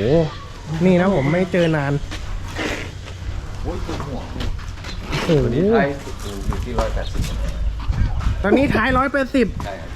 โอ้นี่นะผมไม่เจอนาน โอ้ยตัวหัวโอ้โหตัวนี้ไทยอยู่ที่ร้อยแปดสิบตอนนี้ท้ายร้อยแปดสิบใช่ครับ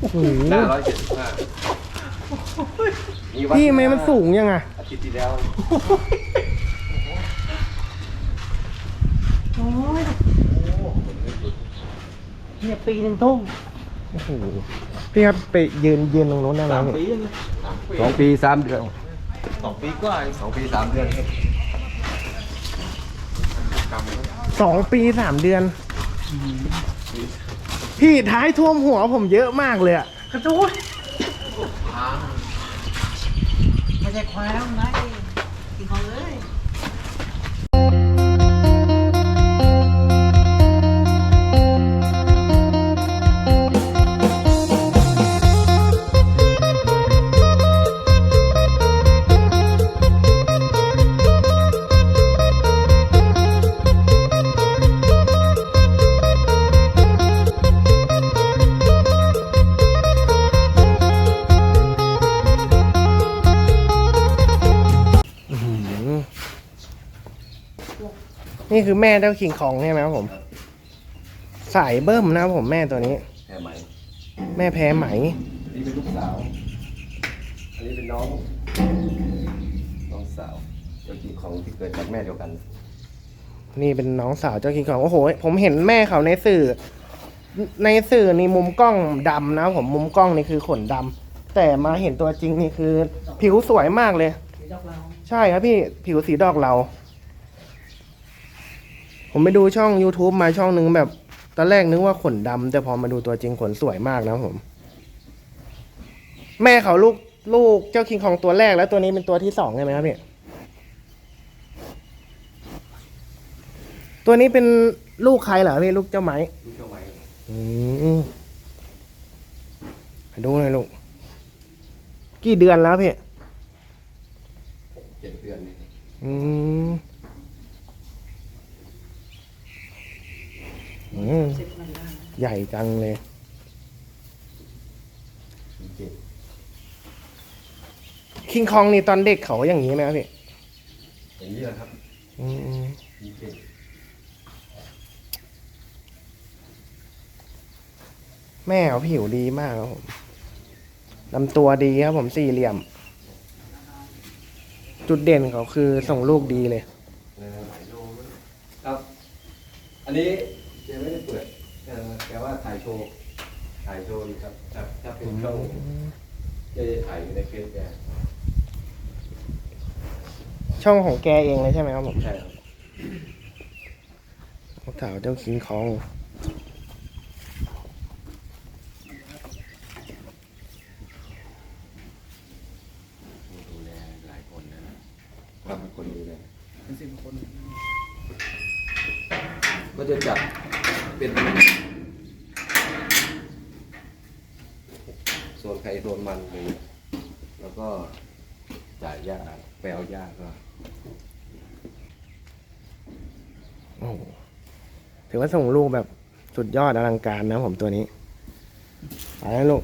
โอ้โหหน้าร้อยเจ็ดสิบห้าพี่ไม่มันสูงยังอะอาทิตย์ที่แล้วโอ้ยเนี่ยปีหนึ่งทุ่มโอ้โหพี่ครับไปยืนยืนตรงโน้นได้ไหมสามพี่ปียังไงสองปีสามเดือน สองปีกว่าสองปีสามเดือนครับกำครับสองปีสามเดือน พี่ท้ายท่วมหัวผมเยอะมากเลยอะกระโดดไม่ใช่ควายแล้วนะ นี่คือแม่เจ้าคิงคองใช่ไหมครับผม สายเบิ้มนะครับผมแม่ตัวนี้แค่ไหมแม่แพ้ไหม อันนี้เป็นลูกสาว อันนี้เป็นน้อง น้องสาวเจ้าที่ของที่เกิดจากแม่เดียวกัน นี่เป็นน้องสาวเจ้าคิงคองโอ้โห ผมเห็นแม่เขาในสื่อ ในสื่อนี่มุมกล้องดำนะครับผมมุมกล้องนี่คือขนดำแต่มาเห็นตัวจริงนี่คือ ผิวสวยมากเลยสีดอกเราใช่ครับพี่ผิวสีดอกเรา ผมไปดูช่อง YouTube มาช่องนึงแบบตอนแรกนึกว่าขนดำแต่พอมาดูตัวจริงขนสวยมากนะครับผม แม่เขาลูกลูกเจ้าคิงคองตัวแรกแล้วตัวนี้เป็นตัวที่สองใช่ไหมครับพี่ตัวนี้เป็นลูกใครเหรอพี่ลูกเจ้าไหมลูกเจ้าไหมอืมไปดูหน่อยลูก กี่เดือนแล้วพี่เจ็ดเดือนนี่อืมอืม สิบมันได้ใหญ่จังเลย เจ็ดคิงคองนี่ตอนเด็กเขาอย่างนี้ไหมครับพี่อย่างนี้แหละครับอืมเจ็ดแม่เขาผิวดีมากครับผมลำตัวดีครับผมสี่เหลี่ยม จุดเด่นเขาคือส่งลูกดีเลยเออหลายโลมั้งครับ อันนี้ ยังไม่ได้เปิดเออแต่ว่าถ่ายโชว์ถ่ายโชว์อยู่ครับถ้าถ้าเป็นช่องจะถ่ายอยู่ในเฟซแกช่องของแกเองเลยใช่ไหมครับผมใช่ครับสาวเจ้าคิงคอง ดูแลหลายคนนะครับเป็นคนดูแล เป็นสิบคน ก็จะจัด เป็น ส่วนใครโดนมันเลยแล้วก็จ่ายยาไปเอายาก็โอ้โหถือว่าส่งลูกแบบสุดยอดอลังการนะผมตัวนี้ไปแล้วลูก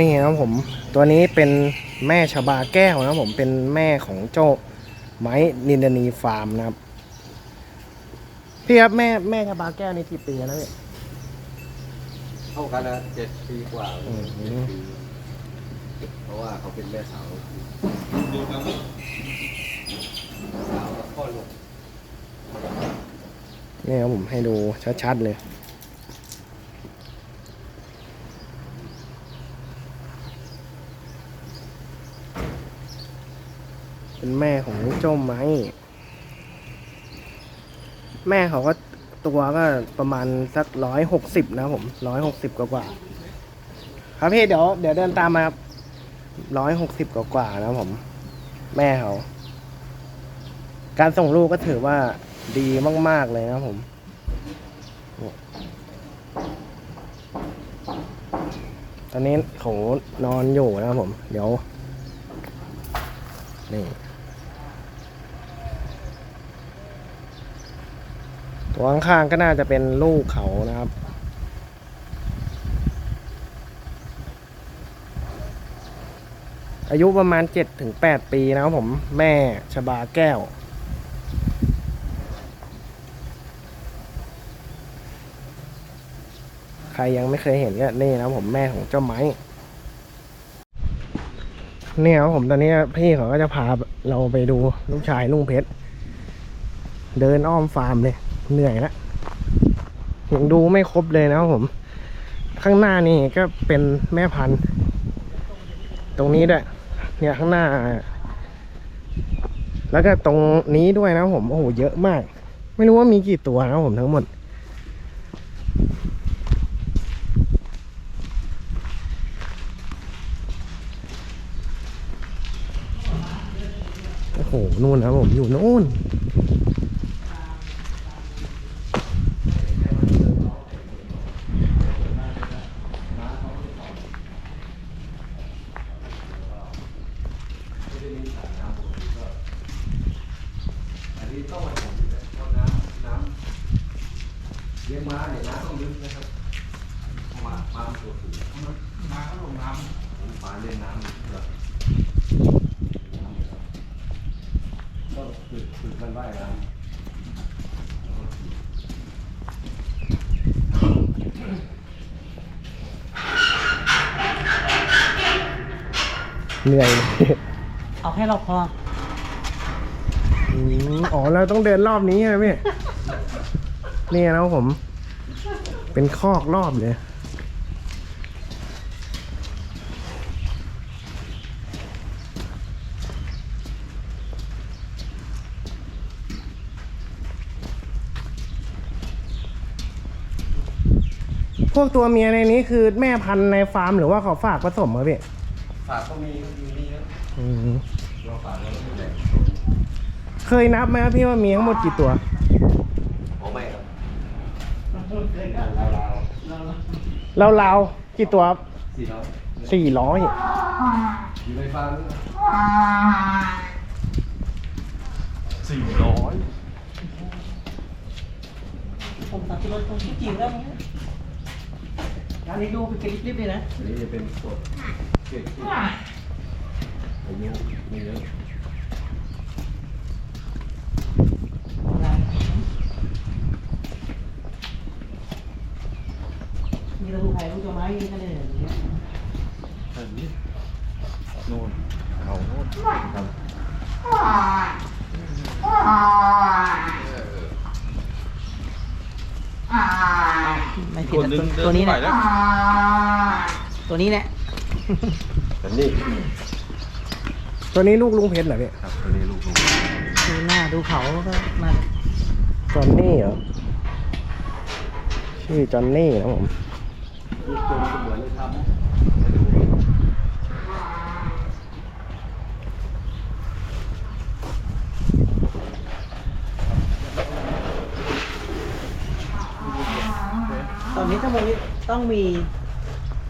นี่นะครับผมตัวนี้เป็นแม่ชบาแก้วนะครับผมเป็นแม่ของเจ้าไม้นินดานีฟาร์มนะครับ พี่ครับแม่แม่ชบาแก้วนี่กี่ปีแล้วพี่เท่ากันนะเจ็ดปีกว่าอืมเจ็ดปีเพราะว่าเขาเป็นแม่สาวสาวแล้วพ่อลูกนี่ครับผมให้ดูชัดๆเลย เป็นแม่ของเจ้าไม้ แม่เขาก็ตัวก็ประมาณสักร้อยหกสิบนะผมร้อยหกสิบกว่าๆครับพี่เดี๋ยวเดี๋ยวเดินตามมาร้อยหกสิบกว่าๆนะผม แม่เขา การส่งลูกก็ถือว่าดีมาก ๆ เลยนะผมตอนนี้เขานอนอยู่นะครับผม เดี๋ยว นี่ ตัวข้างๆก็น่าจะเป็นลูกเขานะครับ อายุประมาณเจ็ดถึงแปดปีนะครับผมแม่ชบาแก้ว ใครยังไม่เคยเห็นก็นี่นะครับผมแม่ของเจ้าไม้เนี่ยครับผมตอนนี้พี่เขาก็จะพาเราไปดูลูกชายลุงเพชร เดินอ้อมฟาร์มเลย เหนื่อยแล้วยังดูไม่ครบเลยนะครับผม ข้างหน้านี่ก็เป็นแม่พันธุ์ ตรงนี้ด้วยเนี่ยข้างหน้า แล้วก็ตรงนี้ด้วยนะผมโอ้โหเยอะมาก ไม่รู้ว่ามีกี่ตัวนะผมทั้งหมดโอ้โหนู่นนะผมอยู่นู่นอันนี้ต้องมาผมเพราะน้ำน้ำเลี้ยงม้าเนี่ยน้ำต้องลึกนะครับเพราะม้าม้ามันตัวสูงม้าเขาลงน้ำม้าเล่นน้ำแบบก็ฝึกฝึกมันว่ายน้ำ เหนื่อยเลยเอาแค่เราพอ อืมอ๋อเราต้องเดินรอบนี้ใช่ไหมพี่นี่นะครับผม เป็นคอกรอบเลยพวกตัวเมียในนี้คือแม่พันธุ์ในฟาร์มหรือว่าเขาฝากผสมครับพี่ ฝากก็มีมีนี่เยอะอืมเราฝากเราไม่ได้เคยนับไหมครับพี่ว่ามีทั้งหมดกี่ตัวโอ้ไม่ครับเราเราราวๆกี่ตัวครับสี่ร้อยสี่ร้อยอยู่ในฟาร์มนี่สี่ร้อยผมตัดที่รถตรงที่จีบแล้วนี้ร้านนี้ดูเป็นกริบๆเลยนะ อันนี้จะเป็นพวกเกล็ดที่ อายุมีเยอะมีตะลุไผ่ลูกตัวไม้ยิงกันเลยอย่างเงี้ยอันนี้นู่นเขาโน่นครับไม่ผิดตัวนี้นะตัวนี้แหละ อันนี้ตัวนี้ลูกลุงเพชรเหรอพี่ครับอันนี้ลูกลูกดูหน้าดูเขาแล้วก็มาจอนนี่เหรอชื่อจอนนี่นะผมลูกตัวนี้ก็เหมือนเลยครับตอนนี้ทั้งหมดนี้ต้องมี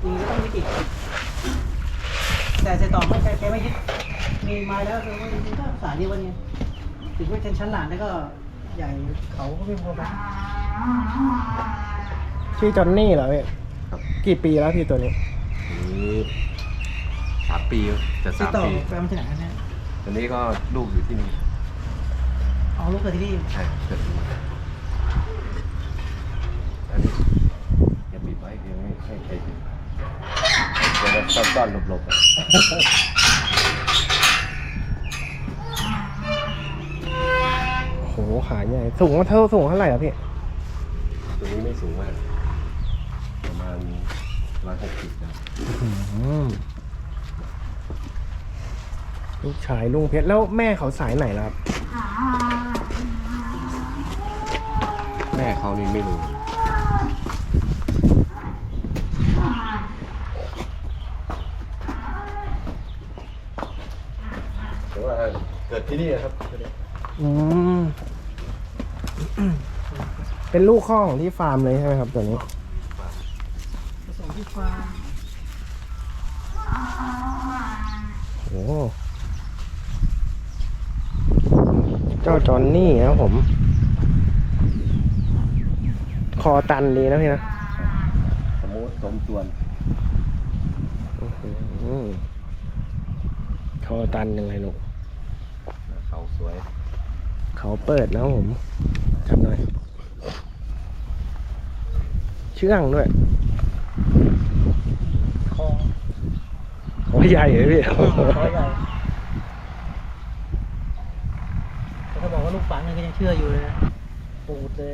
มีก็ต้องมีติด แต่ใส่ต่อไม่ใช่แกไม่ยึดมีไม้แล้วคือว่ามันก็สายเดียวกันไงถึงว่าชั้นชั้นหลานแล้วก็ใหญ่เขาก็ไม่พอกันชื่อจอนนี่เหรอพี่ครับ กี่ปีแล้วพี่ตัวนี้อันนี้สามปีจะติดสามต่อปีแฟนที่ไหนกันนะอันนี้ก็ลูกอยู่ที่นี่เอาลูกเกิดที่นี่ใช่เกิดที่นี่อันนี้อย่าปิดไว้เดี๋ยวไม่ให้ใครปิดเดี๋ยวเราซ่อนหลบๆอะโอ้โหขาใหญ่ สูงเท่าสูงเท่าไหร่อะพี่ ตัวนี้ไม่สูงมาก ประมาณร้อยหกสิบนะลูกชายลุงเพชรแล้วแม่เขาสายไหนล่ะครับ แม่เขานี่ไม่รู้แต่ว่าเกิด ที่นี่นะครับอืมเป็นลูกข้อของที่ฟาร์มเลยใช่ไหมครับตัวนี้ผสมที่ฟาร์มโอ้โหเจ้าจอนนี่นะครับผม คอตันดีนะพี่นะสมมติสมส่วนอื้อหือคอตันยังไงลูกเขา สวย เขาเปิดนะครับผมจับหน่อย เชื่องด้วยคอเขาใหญ่เลยพี่คอใหญ่แต่ถ้าบอกว่าลูกฝังเนี่ยก็ยังเชื่ออยู่เลยนะปูดเลย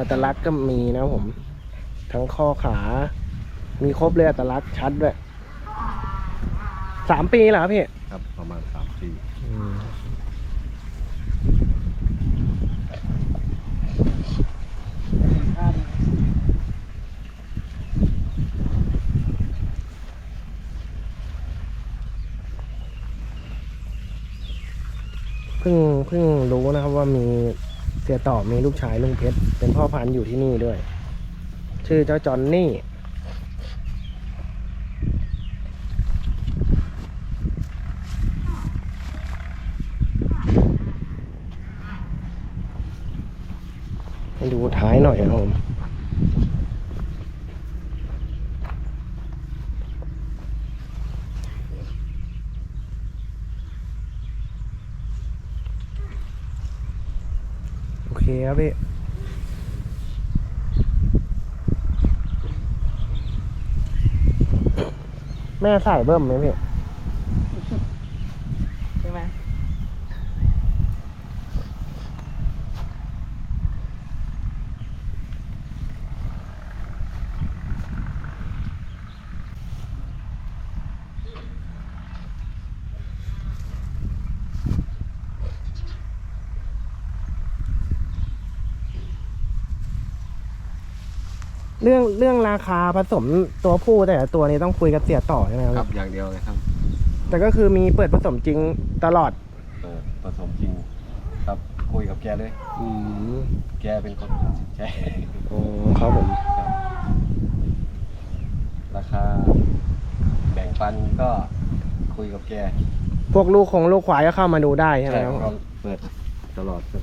อัตลักษณ์ก็มีนะครับผม ทั้งข้อขา มีครบเลยอัตลักษณ์ชัดด้วยสามปีเหรอครับพี่ครับประมาณสามปีท่าดีเพิ่งเพิ่งรู้นะครับว่ามีเสียต่อมีลูกชายลุงเพชรเป็นพ่อพันธุ์อยู่ที่นี่ด้วย ชื่อเจ้าจอนนี่ ท้ายหน่อยครับผมโอเคครับพี่แม่ใส่เบิ้มไหมพี่ รื่องเรื่องราคาผสมตัวผู้แต่ละตัวนี้ต้องคุยกับเสียต่อใช่ไหมคครัรับบอย่างเดียวเลยครับแต่ก็คือมีเปิดผสมจริงตลอดเปิดผสมจริงครับคุยกับแกเลย อืมแกเป็นคนตัดสินใจอ๋อครับผมครับราคาแบ่งปันก็คุยกับแกพวกลูกของลูกควายก็เข้ามาดูได้ใช่ไหมใช่ครับผเรามเปิดตลอดครับ